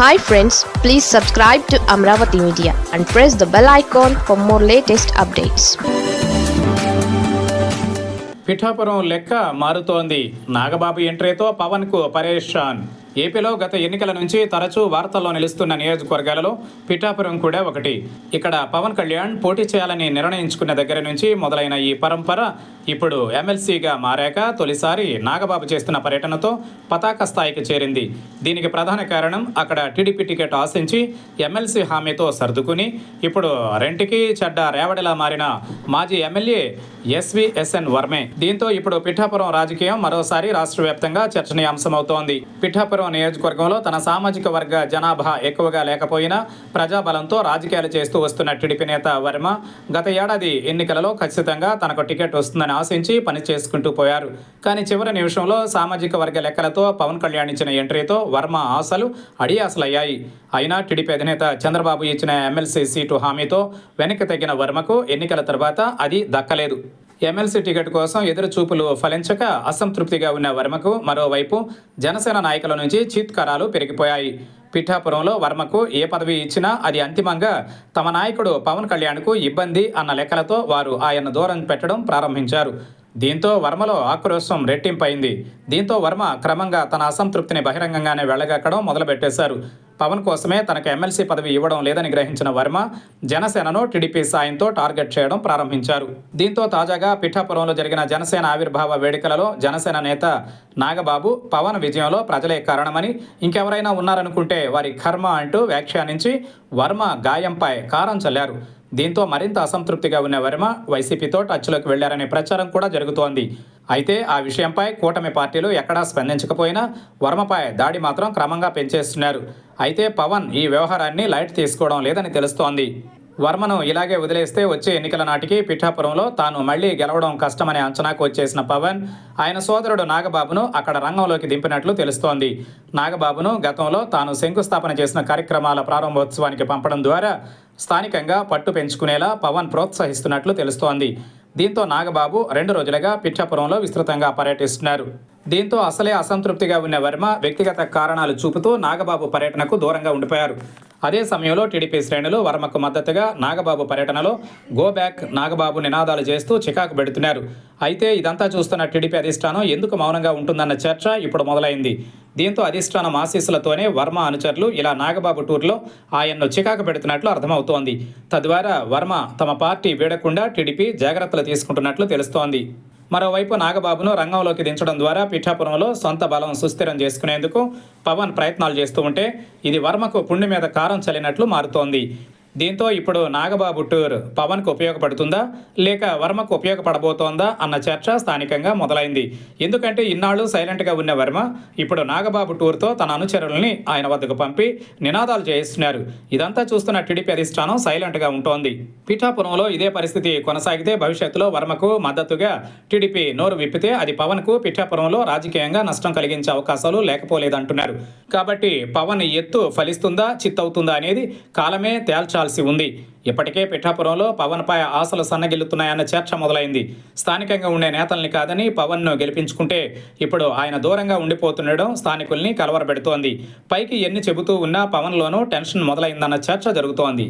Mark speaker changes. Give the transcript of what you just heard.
Speaker 1: Hi friends please subscribe to Amaravati media and press the bell icon for more latest updates
Speaker 2: Pithapuram లెక్క మారుతోంది. నాగబాబు ఎంట్రీతో పవన్కు పరేషాన్. ఏపీలో గత ఎన్నికల నుంచి తరచూ వార్తల్లో నిలుస్తున్న నియోజకవర్గాలలో పిఠాపురం కూడా ఒకటి. ఇక్కడ పవన్ కళ్యాణ్ పోటీ చేయాలని నిర్ణయించుకున్న దగ్గర నుంచి మొదలైన ఈ పరంపర ఇప్పుడు ఎమ్మెల్సీగా మారాక తొలిసారి నాగబాబు చేస్తున్న పర్యటనతో పతాక స్థాయికి చేరింది. దీనికి ప్రధాన కారణం అక్కడ టీడీపీ టికెట్ ఆశించి ఎమ్మెల్సీ హామీతో సర్దుకుని ఇప్పుడు రెంటికి చెడ్డ రేవడిలా మారిన మాజీ ఎమ్మెల్యే ఎస్విఎస్ఎన్ వర్మే. దీంతో ఇప్పుడు పిఠాపురం రాజకీయం మరోసారి రాష్ట్ర వ్యాప్తంగా చర్చనీయాంశమవుతోంది. పిఠాపురం నియోజకవర్గంలో తన సామాజిక వర్గ జనాభా ఎక్కువగా లేకపోయినా ప్రజాబలంతో రాజకీయాలు చేస్తూ వస్తున్న టీడీపీ నేత వర్మ గత ఏడాది ఎన్నికలలో ఖచ్చితంగా తనకు టికెట్ వస్తుందని ఆశించి పని చేసుకుంటూ పోయారు. కానీ చివరి నిమిషంలో సామాజిక వర్గ లెక్కలతో పవన్ కళ్యాణ్ ఇచ్చిన ఎంట్రీతో వర్మ ఆశలు అడియాసలయ్యాయి అయినా టీడీపీ అధినేత చంద్రబాబు ఇచ్చిన ఎమ్మెల్సీ సీటు హామీతో వెనక్కి తగ్గిన వర్మకు ఎన్నికల తర్వాత అది దక్కలేదు. ఎమ్మెల్సీ టికెట్ కోసం ఎదురు చూపులు ఫలించక అసంతృప్తిగా ఉన్న వర్మకు మరోవైపు జనసేన నాయకుల నుంచి చీత్కారాలు పెరిగిపోయాయి. పిఠాపురంలో వర్మకు ఏ పదవి ఇచ్చినా అది అంతిమంగా తమ నాయకుడు పవన్ కళ్యాణ్కు ఇబ్బంది అన్న లెక్కలతో వారు ఆయన దూరం పెట్టడం ప్రారంభించారు. దీంతో వర్మలో ఆక్రోశం రెట్టింపైంది. దీంతో వర్మ క్రమంగా తన అసంతృప్తిని బహిరంగంగానే వెళ్ళగక్కడం మొదలుపెట్టేశారు. పవన్ కోసమే తనకు ఎమ్మెల్సీ పదవి ఇవ్వడం లేదని గ్రహించిన వర్మ జనసేనను టీడీపీ సాయంతో టార్గెట్ చేయడం ప్రారంభించారు. దీంతో తాజాగా పిఠాపురంలో జరిగిన జనసేన ఆవిర్భావ వేడుకలలో జనసేన నేత నాగబాబు పవన్ విజయంలో ప్రజలే కారణమని ఇంకెవరైనా ఉన్నారనుకుంటే వారి కర్మ అంటూ వ్యాఖ్యానించి వర్మ గాయంపై కారం చల్లారు. దీంతో మరింత అసంతృప్తిగా ఉన్న వర్మ వైసీపీతో టచ్లోకి వెళ్ళారనే ప్రచారం కూడా జరుగుతోంది. అయితే ఆ విషయంపై కూటమి పార్టీలు ఎక్కడా స్పందించకపోయినా వర్మపై దాడి మాత్రం క్రమంగా పెంచేస్తున్నారు. అయితే పవన్ ఈ వ్యవహారాన్ని లైట్ తీసుకోవడం లేదని తెలుస్తోంది. వర్మను ఇలాగే వదిలేస్తే వచ్చే ఎన్నికల నాటికి పిఠాపురంలో తాను మళ్ళీ గెలవడం కష్టమనే అంచనాకు వచ్చేసిన పవన్ ఆయన సోదరుడు నాగబాబును అక్కడ రంగంలోకి దింపినట్లు తెలుస్తోంది. నాగబాబును గతంలో తాను శంకుస్థాపన చేసిన కార్యక్రమాల ప్రారంభోత్సవానికి పంపడం ద్వారా స్థానికంగా పట్టు పెంచుకునేలా పవన్ ప్రోత్సహిస్తున్నట్లు తెలుస్తోంది. దీంతో నాగబాబు రెండు రోజులుగా పిఠాపురంలో విస్తృతంగా పర్యటిస్తున్నారు. దీంతో అసలే అసంతృప్తిగా ఉన్న వర్మ వ్యక్తిగత కారణాలు చూపుతూ నాగబాబు పర్యటనకు దూరంగా ఉండిపోయారు. అదే సమయంలో టీడీపీ శ్రేణులు వర్మకు మద్దతుగా నాగబాబు పర్యటనలో గో బ్యాక్ నాగబాబు నినాదాలు చేస్తూ చికాకు పెడుతున్నారు. అయితే ఇదంతా చూస్తున్న టీడీపీ అధిష్టానం ఎందుకు మౌనంగా ఉంటుందన్న చర్చ ఇప్పుడు మొదలైంది. దీంతో అధిష్టానం ఆశీస్సులతోనే వర్మ అనుచరులు ఇలా నాగబాబు టూర్లో ఆయన్ను చికాకు పెడుతున్నట్లు అర్థమవుతోంది. తద్వారా వర్మ తమ పార్టీ వీడకుండా టీడీపీ జాగ్రత్తలు తీసుకుంటున్నట్లు తెలుస్తోంది. మరోవైపు నాగబాబును రంగంలోకి దించడం ద్వారా పిఠాపురంలో సొంత బలం సుస్థిరం చేసుకునేందుకు పవన్ ప్రయత్నాలు చేస్తూ ఉంటే ఇది వర్మకు పుండి మీద కారం చల్లినట్లు మారుతోంది. దీంతో ఇప్పుడు నాగబాబు టూర్ పవన్కు ఉపయోగపడుతుందా? లేక వర్మకు ఉపయోగపడబోతోందా? అన్న చర్చ స్థానికంగా మొదలైంది. ఎందుకంటే ఇన్నాళ్ళు సైలెంట్గా ఉన్న వర్మ ఇప్పుడు నాగబాబు టూర్తో తన అనుచరుల్ని ఆయన వద్దకు పంపి నినాదాలు చేయిస్తున్నారు. ఇదంతా చూస్తున్న టీడీపీ అధిష్టానం సైలెంట్గా ఉంటోంది. పిఠాపురంలో ఇదే పరిస్థితి కొనసాగితే భవిష్యత్తులో వర్మకు మద్దతుగా టీడీపీ నోరు విప్పితే అది పవన్కు పిఠాపురంలో రాజకీయంగా నష్టం కలిగించే అవకాశాలు లేకపోలేదంటున్నారు. కాబట్టి పవన్ ఎత్తు ఫలిస్తుందా చిత్తవుతుందా అనేది కాలమే తేల్చ తేల్చాల్సి ఉంది. ఇప్పటికే పిఠాపురంలో పవన్పై ఆశలు సన్నగిల్లుతున్నాయన్న చర్చ మొదలైంది. స్థానికంగా ఉండే నేతల్ని కాదని పవన్ను గెలిపించుకుంటే ఇప్పుడు ఆయన దూరంగా ఉండిపోతుండడం స్థానికుల్ని కలవరపెడుతోంది. పైకి ఎన్ని చెబుతూ ఉన్నా పవన్లోనూ టెన్షన్ మొదలైందన్న చర్చ జరుగుతోంది.